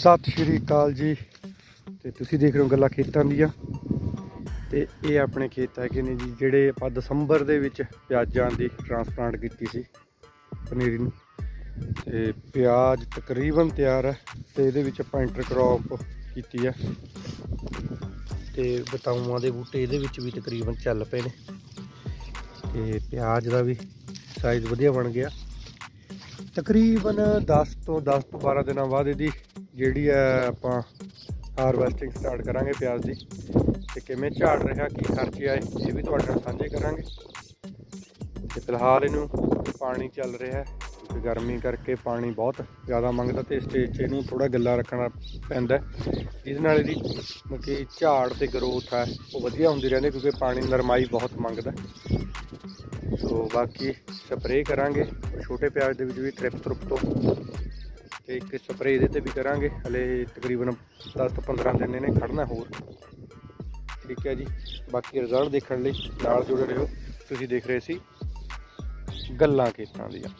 ਸਤਿ ਸ਼੍ਰੀ ਅਕਾਲ ਜੀ। ਤੇ ਤੁਸੀਂ ਦੇਖ ਰਹੇ ਹੋ ਗੱਲਾਂ ਖੇਤਾਂ ਦੀਆਂ। ਤੇ ਇਹ ਆਪਣੇ ਖੇਤ ਹੈਗੇ ਨੇ ਜੀ, ਜਿਹੜੇ ਆਪਾਂ ਦਸੰਬਰ ਦੇ ਵਿੱਚ ਪਿਆਜ਼ਾਂ ਦੀ ਟ੍ਰਾਂਸਪਲਾਂਟ ਕੀਤੀ ਸੀ ਪਨੀਰੀ ਨੂੰ। ਤੇ ਪਿਆਜ਼ ਤਕਰੀਬਨ ਤਿਆਰ ਹੈ ਤੇ ਇਹਦੇ ਵਿੱਚ ਆਪਾਂ ਇੰਟਰਕ੍ਰੌਪ ਕੀਤੀ ਹੈ। ਤੇ ਬਤਾਊਆਂ ਦੇ ਬੂਟੇ ਇਹਦੇ ਵਿੱਚ ਵੀ ਤਕਰੀਬਨ ਚੱਲ ਪਏ ਨੇ। ਤੇ ਪਿਆਜ਼ ਦਾ ਵੀ ਸਾਈਜ਼ ਵਧੀਆ ਬਣ ਗਿਆ। ਤਕਰੀਬਨ 10 ਤੋਂ 10 ਤੋਂ 12 ਦਿਨਾਂ ਬਾਅਦ ਇਹਦੀ ਜਿਹੜੀ ਹੈ ਆਪਾਂ ਹਾਰਵੈਸਟਿੰਗ ਸਟਾਰਟ ਕਰਾਂਗੇ ਪਿਆਜ਼ ਦੀ, ਤੇ ਕਿਵੇਂ ਝਾੜ ਰਿਹਾ, ਕੀ ਖਰਚੇ ਆਏ, ਇਹ ਵੀ ਤੁਹਾਡੇ ਨਾਲ ਸਾਂਝੇ ਕਰਾਂਗੇ। ਤੇ ਫਿਲਹਾਲ ਇਹਨੂੰ ਪਾਣੀ ਚੱਲ ਰਿਹਾ ਕਿਉਂਕਿ ਗਰਮੀ ਕਰਕੇ ਪਾਣੀ ਬਹੁਤ ਜ਼ਿਆਦਾ ਮੰਗਦਾ ਤੇ ਸਟੇਜ 'ਚ ਇਹਨੂੰ ਥੋੜਾ ਗੱਲਾ ਰੱਖਣਾ ਪੈਂਦਾ ਹੈ। ਨਾਲ ਇਹਦੀ ਮਤਲਬ ਕਿ ਝਾੜ ਤੇ ਗਰੋਥ ਹੈ, ਉਹ ਵਧੀਆ ਹੁੰਦੀ ਰਹਿੰਦੀ ਕਿਉਂਕਿ ਪਾਣੀ ਨਰਮਾਈ ਬਹੁਤ ਮੰਗਦਾ ਸੋ ਬਾਕੀ ਸਪਰੇਅ ਕਰਾਂਗੇ, ਛੋਟੇ ਪਿਆਜ਼ ਦੇ ਵਿੱਚ ਵੀ ਟ੍ਰਿਪ ਟਰੁਪ ਤੋਂ। ਤੇ ਇੱਕ ਸਪਰੇਅ ਇਹਦੇ ਤੇ ਵੀ ਕਰਾਂਗੇ। ਹਲੇ ਤਕਰੀਬਨ 10 ਤੋਂ 15 ਦਿਨ ਇਹਨੇ ਖੜਨਾ ਹੋਰ। ਠੀਕ ਹੈ ਜੀ। ਬਾਕੀ ਰਿਜ਼ਲਟ ਦੇਖਣ ਲਈ ਨਾਲ ਜੁੜੇ ਰਹੋ। ਤੁਸੀਂ ਦੇਖ ਰਹੇ ਸੀ ਗੱਲਾਂ ਖੇਤਾਂ ਦੀਆਂ।